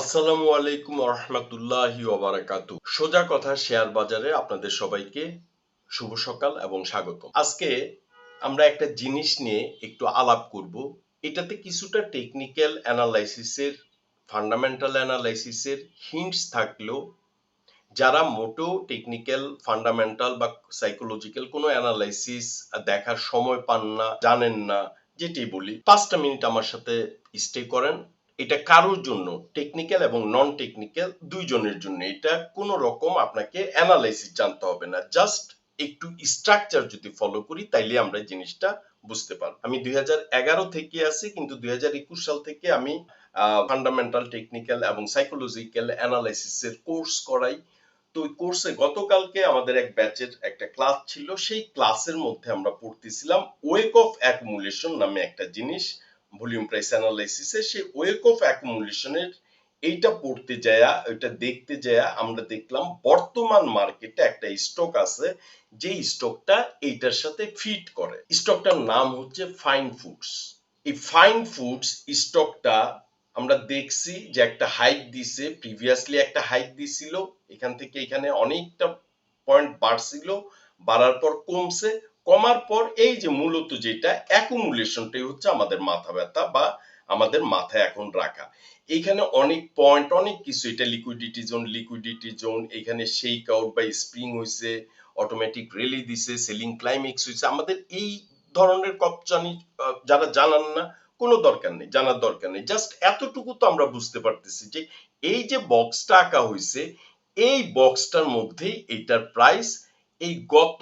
আসসালামু আলাইকুম রহমতুল্লাহি সোজা কথা শেয়ার বাজারে আপনাদের সবাইকে শুভ সকাল এবং স্বাগত আজকে আমরা একটা জিনিস নিয়ে একটু আলাপ করব। এটাতে কিছুটা টেকনিক্যাল অ্যানালাইসিসের ফান্ডামেন্টাল অ্যানালাইসিসের হিন্টস থাকলেও যারা মোটেও টেকনিক্যাল ফান্ডামেন্টাল বা সাইকোলজিক্যাল কোনো অ্যানালাইসিস দেখার সময় পান না, জানেন না, যেটি বলি, পাঁচটা মিনিট আমার সাথে স্টে করেন। এটা কারোর জন্য টেকনিক্যাল এবং নন টেকনিক্যাল দুইজনের জন্য। এটা কোনো রকম আপনাকে অ্যানালাইসিস জানতে হবে না। জাস্ট একটু স্ট্রাকচার যদি ফলো করি, তাইলে আমরা জিনিসটা বুঝতে পারব। আমি দুই থেকে আছি, কিন্তু দুই সাল থেকে আমি ফান্ডামেন্টাল টেকনিক্যাল এবং সাইকোলজিক্যাল অ্যানালাইসিসের কোর্স করাই। তো ওই কোর্সে গতকালকে আমাদের এক ব্যাচের একটা ক্লাস ছিল। সেই ক্লাসের মধ্যে আমরা পড়তেছিলাম ওয়েক অফ অ্যাকুমুলেশন নামে একটা জিনিস। ভলিউম প্রাইস অ্যানালাইসিসে সেই ওয়েক অফ অ্যাকুমুলেশনের এইটা পড়তে যায়া, ওইটা দেখতে যায়া আমরা দেখলাম বর্তমান মার্কেটে একটা স্টক আছে যে স্টকটা এইটার সাথে ফিট করে। স্টকটার নাম হচ্ছে ফাইন ফুডস এই ফাইন ফুডস স্টকটা আমরা দেখছি যে একটা হাইক দিছে প্রিভিয়াসলি একটা হাইক দিছিল, এখান থেকে এখানে অনেকটা পয়েন্ট বাড়ছিল, বাড়ার পর কমছে কমার পর এই যে মূলত যেটা অ্যাকুমুলেশনটাই হচ্ছে আমাদের মাথা ব্যথা বা আমাদের মাথায় এখন রাখা। এখানে অনেক পয়েন্ট অনেক কিছু, এটা লিকুইডিটি জোন লিকুইডিটি জোন এখানে শেক আউট বা স্প্রিং হয়েছে অটোমেটিক রেলি দিছে সেলিং ক্লাইমেক্স হয়েছে আমাদের এই ধরনের কপচানি যারা জানান না, কোনো দরকার নেই, জানার দরকার নেই। জাস্ট এতটুকু তো আমরা বুঝতে পারতেছি যে, এই যে বক্সটা আঁকা হয়েছে এই বক্সটার মধ্যেই এইটার প্রাইস এই গত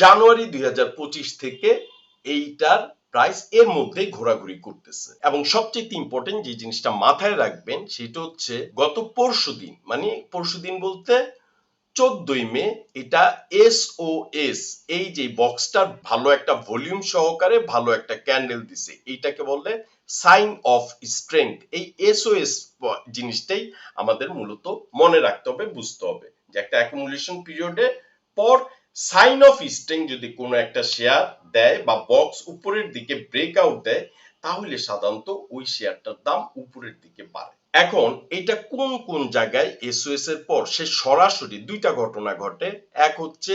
জানুয়ারি দুই হাজার পঁচিশ থেকে এইটার প্রাইস এর মধ্যেই ঘোরাঘুরি করতেছে। এবং সবচেয়ে ইম্পর্টেন্ট যে জিনিসটা মাথায় রাখবেন, সেটা হচ্ছে গত পরশু দিন মানে পরশু দিন বলতে চোদ্দই মে, এটা এস ও এস এই যে বক্সটার ভালো একটা ভলিউম সহকারে ভালো একটা ক্যান্ডেল দিছে। এইটাকে বলে সাইন অফ স্ট্রেংথ এই এস ও এস জিনিসটাই আমাদের মূলত মনে রাখতে হবে, বুঝতে হবে যে একটা অ্যাকুমুলেশন পিরিয়ডে পর সাইন অফ স্ট্রেংথ যদি কোনো একটা শেয়ার দেয় বা বক্স উপরের দিকে ব্রেকআউট দেয়, তাহলে সাধারণত ওই শেয়ারটার দাম উপরের দিকে বাড়ে। এখন এটা কোন কোন জায়গায় এসওএস এর পর সে সরাসরি দুইটা ঘটনা ঘটে। এক হচ্ছে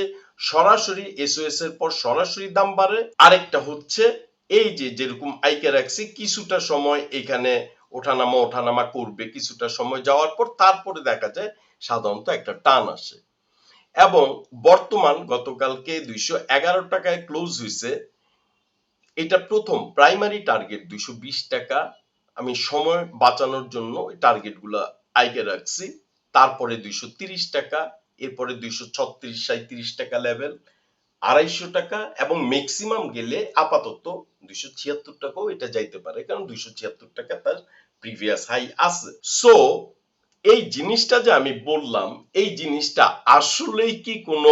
সরাসরি এসওএস এর পর সরাসরি দাম বাড়ে। আরেকটা হচ্ছে এই যে যেরকম আইকে রাখছি, কিছুটা সময় এখানে ওঠানামা ওঠানামা করবে, কিছুটা সময় যাওয়ার পর তারপরে দেখা যায় সাধারণত একটা টান আসে। এবং বর্তমান গতকালকে দুইশো এগারো টাকায় ক্লোজ হয়েছে এটা প্রথম প্রাইমারি টার্গেট দুইশো বিশ টাকা। আমি সময় বাঁচানোর জন্য ওই টার্গেটগুলা আইকে রাখছি। তারপরে দুইশো তিরিশ টাকা, এরপরে দুইশো ছত্রিশ টাকা লেভেল আড়াইশো টাকা এবং ম্যাক্সিমাম গেলে আপাতত দুইশো ছিয়াত্তর টাকাও এটা যাইতে পারে, কারণ দুইশো ছিয়াত্তর টাকা তার প্রিভিয়াস হাই আছে। সো এই জিনিসটা যে আমি বললাম, এই জিনিসটা আসলেই কি কোনো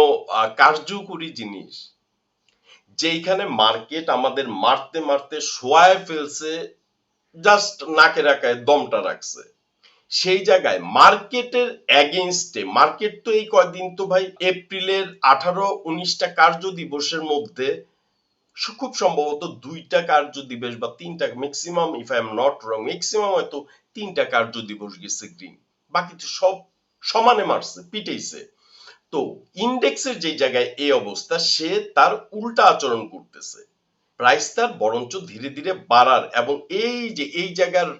কার্যকরী জিনিস? যেইখানে মার্কেট আমাদের মারতে মারতে শোয়ায় ফেলছে জাস্ট নাকে রাখায় দমটা রাখছে। সেই জায়গায় মার্কেটের অ্যাগেনস্টে মার্কেট তো এই কয়দিন তো ভাই, এপ্রিলের আঠারো উনিশটা কার্য দিবসের মধ্যে খুব সম্ভবত দুইটা কার্য দিবস বা তিনটা maximum if I am not wrong maximum হয়তো তিনটা কার্য দিবস গেছে গ্রিন বাকি তো সব সমানে মারছে, পিটেইছে। তো ইন্ডেক্সের যে জায়গায় এই অবস্থা, সে তার উল্টা আচরণ করতেছে। প্রাইস তার বরঞ্চ ধীরে ধীরে বাড়ার এবং এই যে, এই জায়গার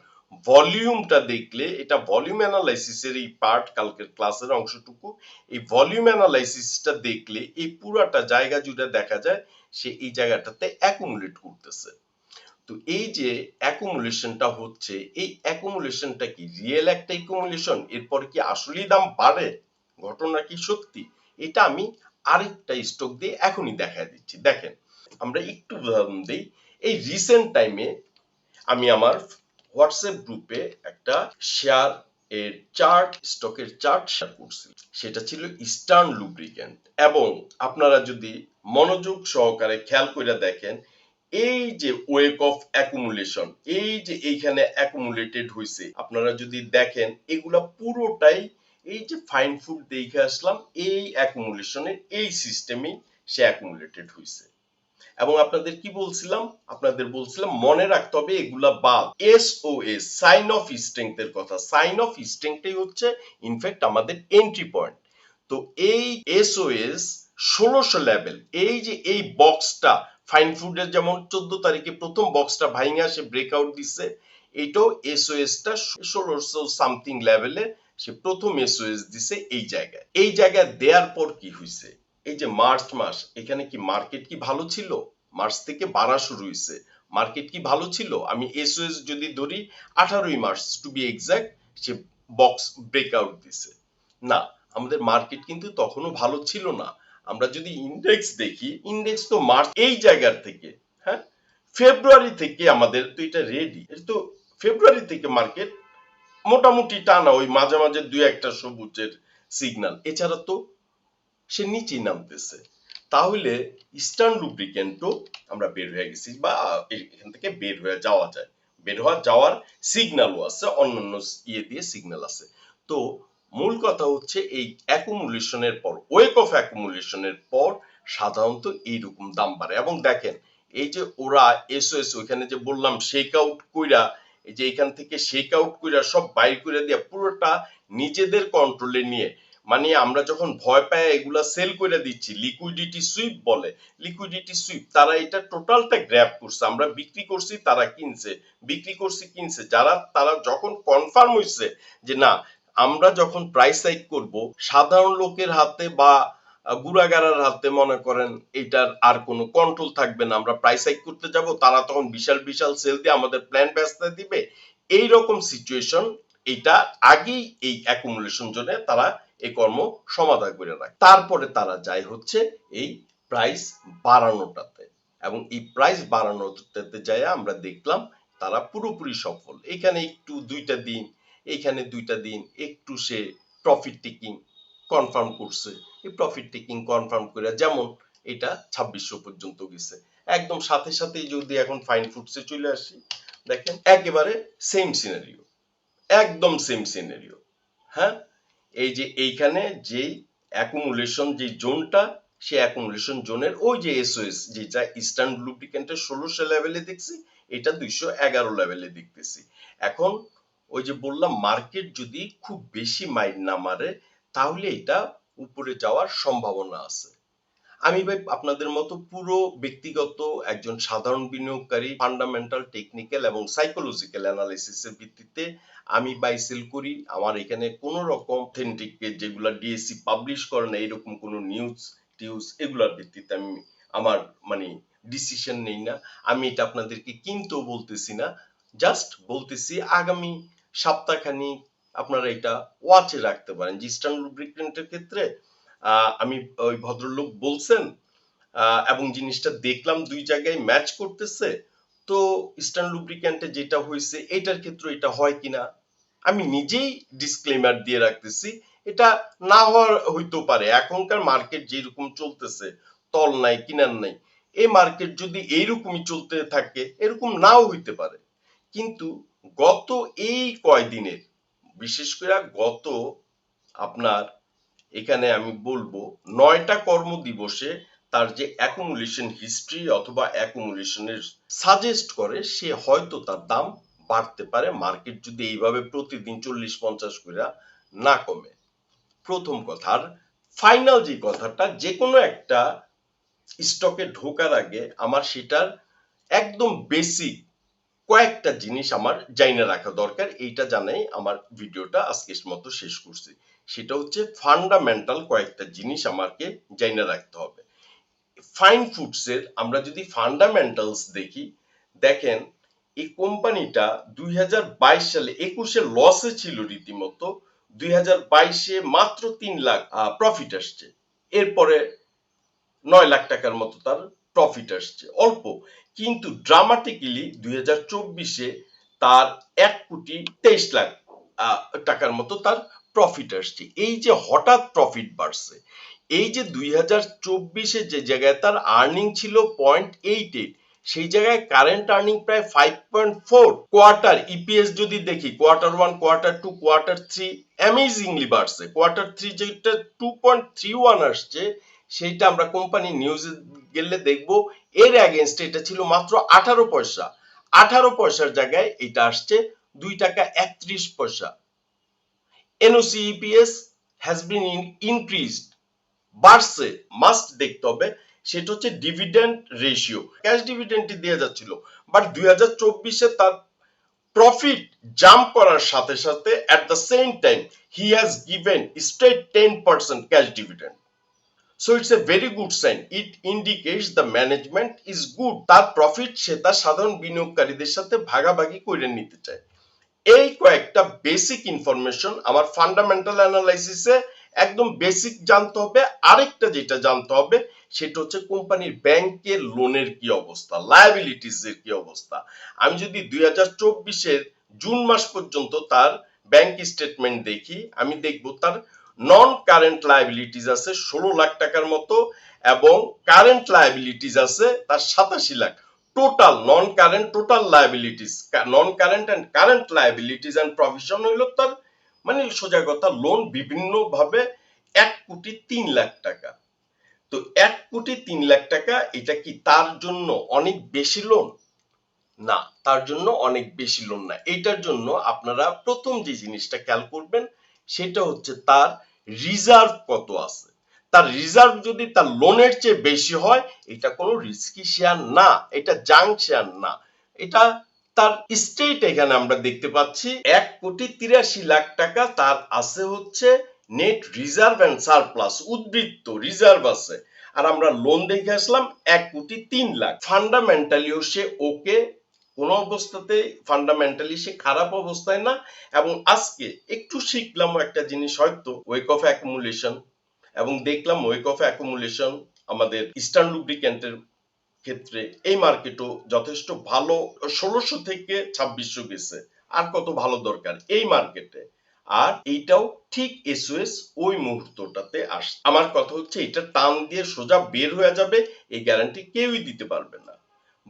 ভলিউমটা দেখলে, এটা ভলিউম অ্যানালাইসিসের এই পার্ট, কালকের ক্লাসের অংশটুকু, এই ভলিউম অ্যানালাইসিসটা দেখলে, এই পুরাটা জায়গা জুড়ে দেখা যায়, সে এই জায়গাটাতে অ্যাকুমুলেট করতেছে। তো এই যে অ্যাকুমুলেশনটা হচ্ছে, এই অ্যাকুমুলেশনটা কি রিয়েল একটা অ্যাকুমুলেশন এরপর কি আসলেই দাম বাড়ে? ঘটনা কি সত্যি? এটা আমি আরেকটা স্টক দিয়ে এখনই দেখা দিচ্ছি। দেখেন, আমরা একটু উদাহরণ দিই। এই রিসেন্ট টাইমে আমি আমার হোয়াটসঅ্যাপ গ্রুপে একটা শেয়ার এর চার্ট স্টকের চার্ট শেয়ার করছি। সেটা ছিল ইস্টার্ন লুব্রিক্যান্ট এবং আপনারা যদি মনোযোগ সহকারে খেয়াল করে দেখেন এই যে ওয়েক অফ অ্যাকুমুলেশন এই যে এইখানে অ্যাকুমুলেটেড হয়েছে আপনারা যদি দেখেন, এগুলা পুরোটাই এই যে ফাইন ফুড দেখে আসলাম, এই অ্যাকুমুলেশনের এই সিস্টেমে সে অ্যাকুমুলেটেড হয়েছে এবং আপনাদের কি বলছিলাম? আপনাদের বলছিলাম, মনে রাখতে হবে এগুলা বাদ। S O S sign of strength এর কথা। সাইন অফ স্ট্রেংথটাই হচ্ছে ইনফ্যাক্ট আমাদের এন্ট্রি পয়েন্ট তো এই এস ও এস ষোলোশো লেভেল এই যে এই বক্সটা ফাইন ফুডের যেমন চোদ্দ তারিখে প্রথম বক্সটা ভাইঙ্গা সে ব্রেকআউট দিচ্ছে এইটাও এসওএস টা ষোলোশো সামথিং লেভেলে সে প্রথম এসওএস দিছে এই জায়গায়। এই জায়গায় দেওয়ার পর কি হয়েছে এই যে মার্চ মাস, এখানে কি মার্কেট কি ভালো ছিল? মার্চ থেকে বাড়া শুরু হয়েছে মার্কেট কি ভালো ছিল? আমি এসওএস যদি ধরি, আঠারোই মার্চ টু বি এক্সাক্ট সে বক্স ব্রেকআউট দিছে। না, আমাদের মার্কেট কিন্তু তখনও ভালো ছিল না। আমরা যদি ইন্ডেক্স দেখি ইন্ডেক্স তো মার্চ এই জায়গার থেকে হ্যাঁ? ফেব্রুয়ারি থেকে আমাদের তো এটা রেডি তো ফেব্রুয়ারি থেকে মার্কেট মোটামুটি টানা ওই মাঝে মাঝে দুই একটা সবুজের সিগন্যাল এছাড়া তো সে নিচেই নামতেছে। তাহলে ইস্টার্ন লুব্রিকেন্টও আমরা বের হয়ে গেছি বা এখান থেকে বের হয়ে যাওয়া যায়। বের হওয়া যাওয়ার সিগন্যালও আছে, অন্যান্য ইয়ে দিয়ে সিগন্যাল আছে। তো মূল কথা হচ্ছে এই অ্যাকুমুলেশনের পর ওয়েক অফ অ্যাকুমুলেশনের পর সাধারণত এইরকম দাম বাড়ে। এবং দেখেন, এই যে ওরা এসওএস ওইখানে যে বললাম শেক আউট কইরা, এই যে এখান থেকে শেক আউট কইরা সব বাইর করে দিয়ে পুরোটা নিজেদের কন্ট্রোলে নিয়ে মানে আমরা যখন ভয় পায় এগুলা সেল করে দিচ্ছি লিকুইডিটি সুইপ বলে লিকুইডিটি সুইপ তারা এটা টোটালটা গ্র্যাব করছে। আমরা বিক্রি করছি, তারা কিনছে, বিক্রি করছি, কিনছে। যারা, তারা যখন কনফার্ম হইছে যে না আমরা যখন প্রাইস হাইক করব, সাধারণ লোকের হাতে বা গুড়াগাড়ার হাতে মনে করেন এটার আর কোনো কন্ট্রোল থাকবে না। আমরা প্রাইস হাইক করতে যাব, তারা তখন বিশাল বিশাল সেল দিয়ে আমাদের প্ল্যান ব্যস্ত দিবে। এই রকম সিচুয়েশন এটা আগেই এই অ্যাকুমুলেশন জন্য তারা এই কর্ম সমাধান করে রাখে। তারপরে তারা যায় হচ্ছে এই প্রাইস বাড়ানোটাতে এবং এই প্রাইস বাড়ানোটাতে যায় আমরা দেখলাম তারা পুরোপুরি সফল। এখানে একটু, দুইটা দিন এখানে দুইটা দিন একটু সে প্রফিট টেকিং কনফার্ম করছে। এই প্রফিট টেকিং কনফার্ম করে যেমন এটা ছাব্বিশশো পর্যন্ত গেছে। একদম সাথে সাথেই যদি এখন ফাইন ফুডসে চলে আসি, দেখেন একেবারে সেম সিনারিও একদম সেম সিনারিও হ্যাঁ? এই যে এইখানে যে অ্যাকুমুলেশন যে জোনটা সে অ্যাকুমুলেশন জোনের ওই যে এসওএস যেটা ইস্টার্ন লুব্রিকেন্টের ষোলোশো লেভেলে দেখছি, এটা দুইশো এগারো লেভেলে দেখতেছি। এখন ওই যে বললাম মার্কেট যদি খুব বেশি মাইল না মারে, তাহলে এটা উপরে যাওয়ার সম্ভাবনা আছে। আমি ভাই আপনাদের মতো পুরো ব্যক্তিগত একজন সাধারণ বিনিয়োগকারী ফান্ডামেন্টাল টেকনিক্যাল এবং সাইকোলজিক্যাল অ্যানালিসিসের ভিত্তিতে আমি বাই সেল করি। আমার এখানে কোনো রকম অথেন্টিক যেগুলো ডিএসসি পাবলিশ করে না, এরকম কোনো নিউজ টিউজ এগুলোর ভিত্তিতে আমি আমার মানে ডিসিশন নেই না। আমি এটা আপনাদেরকে কিনতেও বলতেছি না জাস্ট বলতেছি আগামী সপ্তাহখানি আপনারা এটা ওয়াচে রাখতে পারেন। যে ইস্টার্ন লুব্রিকেন্টের ক্ষেত্রে আমি ওই ভদ্রলোক বলছেন এবং জিনিসটা দেখলাম দুই জায়গায় ম্যাচ করতেছে, তো ইস্টার্ন লুব্রিক্যান্টে যেটা হয়েছে, এটার ক্ষেত্রে এটা হয় কিনা? আমি নিজেই ডিসক্লেমার দিয়ে রাখতেছি, এটা না হওয়ার হইতেও পারে। এখনকার মার্কেট যেরকম চলতেছে, তল নাই, কিনার নাই, এই মার্কেট যদি এইরকমই চলতে থাকে, এরকম নাও হইতে পারে। কিন্তু গত এই কয়দিনের বিশেষ করে গত আপনার এখানে আমি বলব, নয়টা কর্ম দিবসে তার যে অ্যাকুমুলেশন হিস্ট্রি অথবা অ্যাকুমুলেশনের সাজেস্ট করে, সে হয়তো তার দাম বাড়তে পারে মার্কেট যদি এইভাবে প্রতিদিন চল্লিশ পঞ্চাশ করে না কমে। প্রথম কথা। আর ফাইনাল যে কথাটা যে কোনো একটা স্টকে ঢোকার আগে আমার সেটার একদম বেসিক কয়েকটা জিনিস আমার জাইনা রাখা দরকার, এইটা জানাই আমার ভিডিওটা আজকের মতো শেষ করছি। সেটা হচ্ছে ফান্ডামেন্টাল কয়েকটা জিনিস আমাকে জাইনা রাখতে হবে। ফাইন ফুডসের আমরা যদি ফান্ডামেন্টালস দেখি, দেখেন এই কোম্পানিটা দুই হাজার বাইশ সালে একুশে লসে ছিল রীতিমতো, দুই বাইশে মাত্র তিন লাখ প্রফিট আসছে। এরপরে নয় লাখ টাকার মতো তার প্রফিট আসছে। অল্প। কিন্তু ড্রামাটিক্যালি দুই হাজার চব্বিশে তার এক কোটি তেইশ লাখ টাকার মতো তার প্রফিট আসছে। এই যে হঠাৎ প্রফিট বাড়ছে, এই যে দুই হাজার চব্বিশে যে জায়গায় তার আর্নিং ছিল পয়েন্ট এইট এইট সেই জায়গায় কারেন্ট আর্নিং প্রায় five point four quarter EPS যদি দেখি quarter one quarter two quarter three amazingly বাড়ছে। কোয়ার্টার থ্রি যেটা টু পয়েন্ট থ্রি ওয়ান আসছে, সেইটা আমরা কোম্পানি নিউজে গেলে দেখব এর অ্যাগেনস্টে এটা ছিল মাত্র আঠারো পয়সা। আঠারো পয়সার জায়গায় এটা আসছে দুই টাকা একত্রিশ পয়সা। হ্যাজ বিন ইনক্রিজড বাড়ছে মাস্ট দেখতে হবে। সেটা হচ্ছে ডিভিডেন্ড রেশিও ক্যাশ ডিভিডেন্ডটি দিয়ে যাচ্ছিল। বাট দুই হাজার চব্বিশে তার প্রফিট জাম্প করার সাথে সাথে at the same time he has given straight ten percent cash dividend so it's a very good sign it indicates the management is good তার প্রফিট সে তার সাধারণ বিনিয়োগকারীদের সাথে ভাগাভাগি করে নিতে চায়। এই কয়েকটা বেসিক ইনফরমেশন আমার ফান্ডামেন্টাল অ্যানালাইসিসে একদম বেসিক জানতে হবে। আরেকটা যেটা জানতে হবে, সেটা হচ্ছে কোম্পানির ব্যাংকের লোনের কি অবস্থা লায়াবিলিটিস এর কি অবস্থা। আমি যদি দুই হাজার চব্বিশের জুন মাস পর্যন্ত তার ব্যাংক স্টেটমেন্ট দেখি, আমি দেখব তার নন কারেন্ট লায়াবিলিটিস আছে ষোলো লাখ টাকার মতো এবং কারেন্ট লায়াবিলিটিস আছে তার সাতাশি lakh. Total non current total liabilities non current and current liabilities and provision হইল তার মানে সোজা কথা লোন বিভিন্ন ভাবে এক কোটি তিন লাখ টাকা। তো এক কোটি তিন লাখ টাকা, এটা কি তার জন্য অনেক বেশি লোন না, তার জন্য অনেক বেশি লোন না। এটার জন্য আপনারা প্রথম যে জিনিসটা খেয়াল করবেন সেটা হচ্ছে তার রিজার্ভ কত আছে। তার রিজার্ভ যদি তার লোনের চেয়ে বেশি হয়, এটা কোনো রিস্কি শেয়ার না, এটা জাঙ্ক শেয়ার না। এটা তার স্টেট এখানে আমরা দেখতে পাচ্ছি, এক কোটি তিরাশি লাখ টাকা তার আছে হচ্ছে নেট রিজার্ভ এন্ড সারপ্লাস উদ্বৃত্ত রিজার্ভ আছে। আর আমরা লোন দেখে আসলাম, এক কোটি তিন লাখ। ফান্ডামেন্টালিও সে ওকে কোন অবস্থাতে ফান্ডামেন্টালি সে খারাপ অবস্থায় না এবং আজকে একটু শিখলাম একটা জিনিস হয়তো ওয়েক অফ অ্যাকুমুলেশন এবং দেখলাম ওয়েক অফ অ্যাকুমুলেশন আমাদের ইস্টার্ন লুব্রিক্যান্টের ক্ষেত্রে এই মার্কেটও যথেষ্ট ভালো, ষোলোশো থেকে ছাব্বিশশো গেছে। আর কত ভালো দরকার এই মার্কেটে আর এইটাও ঠিক এসওএস ওই মুহূর্তটাতে আস, আমার কথা হচ্ছে এটা টান দিয়ে সোজা বের হয়ে যাবে, এই গ্যারান্টি কেউই দিতে পারবে না।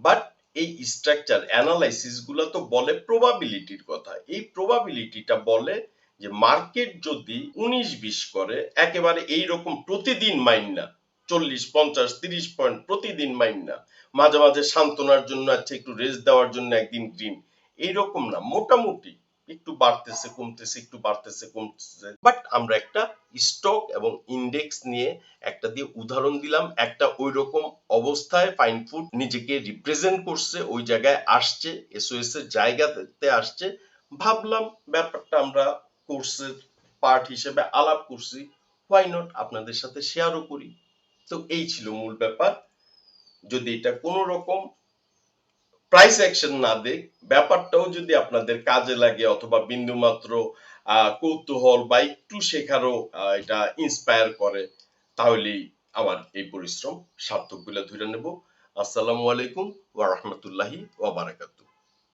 বাট এই স্ট্রাকচার অ্যানালাইসিসগুলো তো বলে প্রবাবিলিটির কথা। এই প্রবাবিলিটিটা বলে যে মার্কেট যদি উনিশ বিশ করে, একেবারে এইরকম প্রতিদিন মাইন না, চল্লিশ, পঞ্চাশ, তিরিশ পয়েন্ট প্রতিদিন মাইন না, মাঝে মাঝে সান্ত্বনার জন্য আছে, একটু রেস্ট দেওয়ার জন্য একদিন গ্রিন এইরকম না, মোটামুটি। একটু বাড়তেছে, কমতেছে, একটু বাড়তেছে, কমতেছে। বাট আমরা একটা স্টক এবং ইন্ডেক্স নিয়ে একটা দিয়ে উদাহরণ দিলাম। একটা ওই রকম অবস্থায় ফাইন ফুড নিজেকে রিপ্রেজেন্ট করছে, ওই জায়গায় আসছে এসওএস এর জায়গাতে আসছে। ভাবলাম ব্যাপারটা আমরা কোর্সের পার্ট হিসেবে আলাপ করছি। হোয়াই নট আপনাদের সাথে শেয়ারও করি? তো এই ছিল মূল ব্যাপার। যদি এটা কোনো রকম প্রাইস অ্যাকশন না দেখ ব্যাপারটাও যদি আপনাদের কাজে লাগে অথবা বিন্দুমাত্র কৌতূহল বা একটু শেখারও এটা ইন্সপায়ার করে, তাহলেই আমার এই পরিশ্রম সার্থক বলে ধরে নেব। আসসালামু আলাইকুম ওয়া রাহমাতুল্লাহি ওয়া বারাকাতুহু।